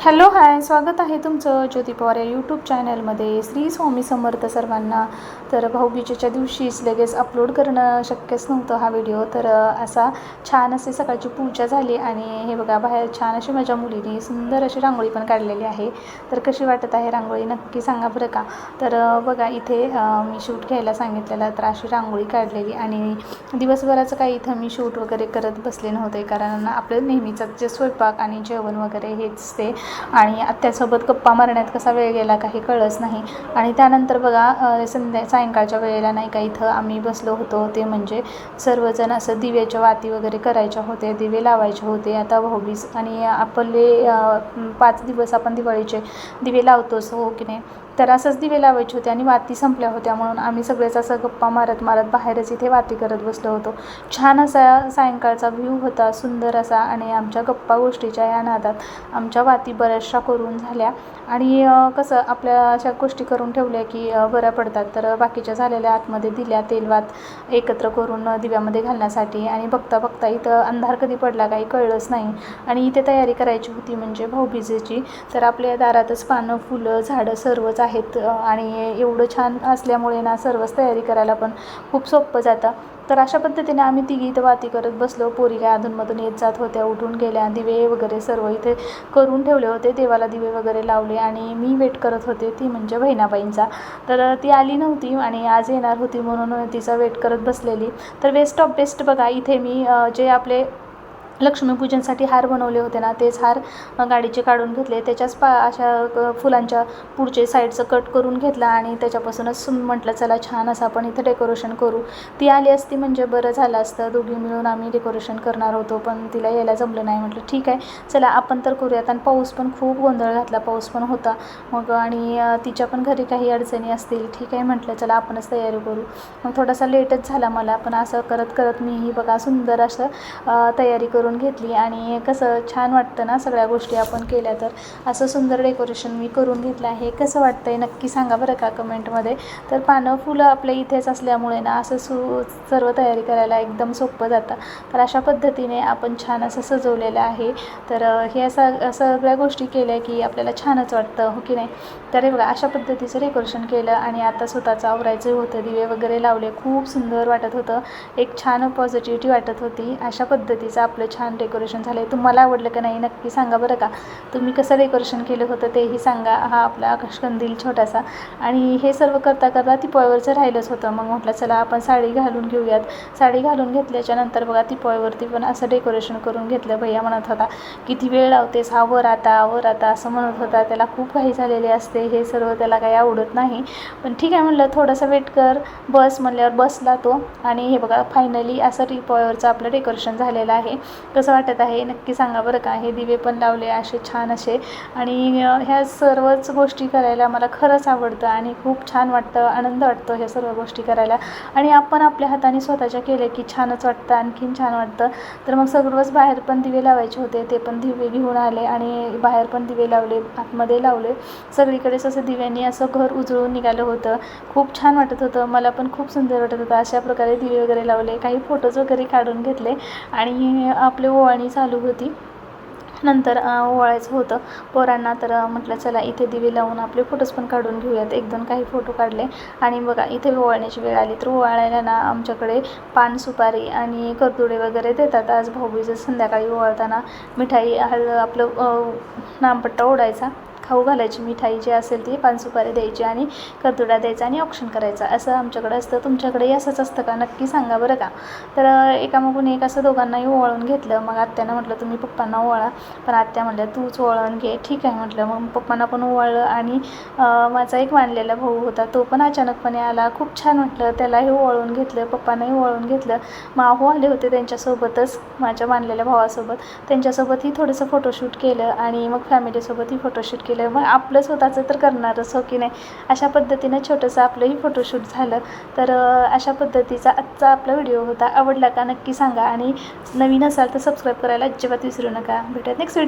Hello hi स्वागत आहे तुमचं ज्योती पवार या यूट्यूब चॅनलमध्ये श्री स्वामी समर्थ सर्वांना. तर भाऊबीजेच्या दिवशीच लगेच अपलोड करणं शक्यच नव्हतं हा व्हिडिओ तर असा छान असे सकाळची पूजा झाली आणि हे बघा बाहेर छान अशी माझ्या मुलीने सुंदर अशी रांगोळी पण काढलेली आहे. तर कशी वाटत आहे रांगोळी नक्की सांगा बरं का? तर बघा इथे मी शूट घ्यायला सांगितलेलं तर अशी रांगोळी काढलेली आणि दिवसभराचं काही इथं मी शूट वगैरे करत बसले नव्हते कारण आपलं नेहमीचं जे स्वयंपाक आणि जेवण वगैरे हेच ते. आणि आत्यासोबत गप्पा मारण्यात कसा वेळ गेला काही कळच नाही. आणि त्यानंतर बघा संध्या सायंकाळच्या वेळेला नाही का इथं आम्ही बसलो होतो. ते म्हणजे सर्वजण असं दिव्याच्या वाती वगैरे करायच्या होते दिवे लावायचे होते. आता भाऊबीज आणि आपले पाच दिवस आपण दिवाळीचे दिवे लावतोच हो की नाही? तर असंच दिवे लावायचे होते आणि वाती संपल्या होत्या म्हणून आम्ही सगळेच असं गप्पा मारत मारत बाहेरच इथे वाती करत बसलो होतो. छान असा सायंकाळचा व्ह्यू होता सुंदर असा आणि आमच्या गप्पा गोष्टीच्या या नादात आमच्या वाती बऱ्याचशा करून झाल्या. आणि कसं आपल्या अशा गोष्टी करून ठेवल्या की बऱ्या पडतात. तर बाकीच्या झालेल्या आतमध्ये दिल्या तेलवात एकत्र करून दिव्यामध्ये घालण्यासाठी. आणि बघता बघता इथं अंधार कधी पडला काही कळलंच नाही. आणि इथे तयारी करायची होती म्हणजे भाऊबीजेची. तर आपल्या दारातच पानं फुलं झाडं सर्वच आहेत. आणि एवढं छान असल्यामुळे ना सर्वच तयारी करायला पण खूप सोपं जातं. तर अशा पद्धतीने आम्ही तिघी इथं वाती करत बसलो. पोरी काय अधूनमधून येत जात होत्या उठून गेल्या. दिवे वगैरे सर्व इथे करून ठेवले होते. देवाला दिवे वगैरे लावले आणि मी वेट करत होते. ती म्हणजे बहिणाबाईंचा. तर ती आली नव्हती आणि आज येणार होती म्हणून तिचा वेट करत बसलेली. तर वेस्ट ऑफ बेस्ट बघा इथे मी जे आपले लक्ष्मीपूजनसाठी हार बनवले होते ना तेच हार गाडीचे काढून घेतले. त्याच्याच पा अशा फुलांच्या पुढचे साईडचं कट करून घेतला आणि त्याच्यापासूनच म्हटलं चला छान असं आपण इथं डेकोरेशन करू. ती आली असती म्हणजे बरं झालं असतं. दोघी मिळून आम्ही डेकोरेशन करणार होतो पण तिला यायला जमलं नाही. म्हटलं ठीक आहे चला आपण तर करूयात. आणि पाऊस पण खूप गोंधळ घातला पाऊस पण होता. मग आणि तिच्या पण घरी काही अडचणी असतील. ठीक आहे म्हटलं चला आपणच तयारी करू. मग थोडासा लेटच झाला मला पण असं करत करत मीही बघा सुंदर असं तयारी करून घेतली आणि कसं छान वाटतं ना सगळ्या गोष्टी आपण केल्या तर. असं सुंदर डेकोरेशन मी करून घेतलं आहे. कसं वाटतं आहे नक्की सांगा बरं का कमेंटमध्ये तर पानं फुलं आपल्या इथेच असल्यामुळे ना असं सु सर्व तयारी करायला एकदम सोपं जातं. तर अशा पद्धतीने आपण छान असं सजवलेलं आहे. तर हे असं सगळ्या गोष्टी केल्या की आपल्याला छानच वाटतं हो की नाही? तर हे बघा अशा पद्धतीचं डेकोरेशन केलं आणि आता स्वतःचं आवरायचं होतं. दिवे वगैरे लावले खूप सुंदर वाटत होतं. एक छान पॉझिटिव्हिटी वाटत होती. अशा पद्धतीचं आपलं छान डेकोरेशन झालं आहे तुम्हाला आवडलं का नाही नक्की सांगा बरं का. तुम्ही कसं डेकोरेशन केलं होतं तेही सांगा. हा आपला आकाशकंदील छोटासा. आणि हे सर्व करता करता तिपोळ्यावरचं राहिलंच होतं. मग म्हटलं चला आपण साडी घालून घेऊयात. साडी घालून घेतल्याच्या नंतर बघा तिपोळीवरती पण असं डेकोरेशन करून घेतलं भैया म्हणत होता. किती वेळ लावतेस? हा वर आता वर आता असं म्हणत होता. त्याला खूप काही झालेले असते. हे सर्व त्याला काही आवडत नाही. पण ठीक आहे म्हणलं थोडासा वेट कर. बस म्हणल्यावर बसला तो. आणि हे बघा फायनली असं टिपॉयवरचं आपलं डेकोरेशन झालेलं आहे. कसं वाटत आहे? नक्की सांगा बरं का. हे दिवे पण लावले असे छान असे. आणि ह्या सर्वच गोष्टी करायला मला खरंच आवडतं आणि खूप छान वाटतं आनंद वाटतो ह्या सर्व गोष्टी करायला. आणि आपण आपल्या हाताने स्वतःच्या केले की छानच वाटतं आणखीन छान वाटतं. तर मग सगळंच बाहेर पण दिवे लावायचे होते ते पण दिवे घेऊन आले आणि बाहेर पण दिवे लावले आतमध्ये लावले. सगळीकडेच असं दिव्यांनी असं घर उजळून निघालं होतं. खूप छान वाटत होतं. मला पण खूप सुंदर वाटत होतं. अशा प्रकारे दिवे वगैरे लावले. काही फोटोज वगैरे काढून घेतले. आणि आपली ओवाळणी चालू होती. नंतर ओवाळायचं होतं. पोरांना तर म्हटलं चला इथे दिवे लावून आपले फोटोज पण काढून घेऊयात. एक दोन काही फोटो काढले. आणि बघा इथे ओवाळण्याची वेळ आली. तर ओवाळायला ना आमच्याकडे पान सुपारी आणि करदुडे वगैरे देतात. आज भाऊबीज संध्याकाळी ओवाळताना मिठाई हळ आपलं नामपट्टा ओढायचा. खाऊ घालायची मिठाई जी असेल ती पानसुपारी द्यायची आणि कर्तुडा द्यायचा आणि ऑप्शन करायचा. असं आमच्याकडे असतं. तुमच्याकडेही असंच असतं का? नक्की सांगा बरं का? तर एकामागून एक असं दोघांनाही ओवाळून घेतलं. मग आत्यानं म्हटलं तुम्ही पप्पांना ओवाळा. पण आत्या म्हटल्या तूच ओवाळून घे. ठीक आहे म्हटलं. मग पप्पांना पण ओवाळलं आणि माझा एक मानलेला भाऊ होता तो पण अचानकपणे आला. खूप छान म्हटलं त्यालाही ओवाळून घेतलं. पप्पांनाही ओवाळून घेतलं. माहू आले होते त्यांच्यासोबतच माझ्या मानलेल्या भावासोबत. त्यांच्यासोबतही थोडंसं फोटोशूट केलं आणि मग फॅमिलीसोबतही फोटोशूट केलं. मग आपलं स्वतःचं तर करणारच हो की नाही? अशा पद्धतीनं छोटंसं आपलंही फोटोशूट झालं. तर अशा पद्धतीचा आजचा आपला व्हिडिओ होता. आवडला का नक्की सांगा. आणि नवीन असाल तर सबस्क्राईब करायला अजिबात विसरू नका. भेटत नेक्स्ट व्हिडिओ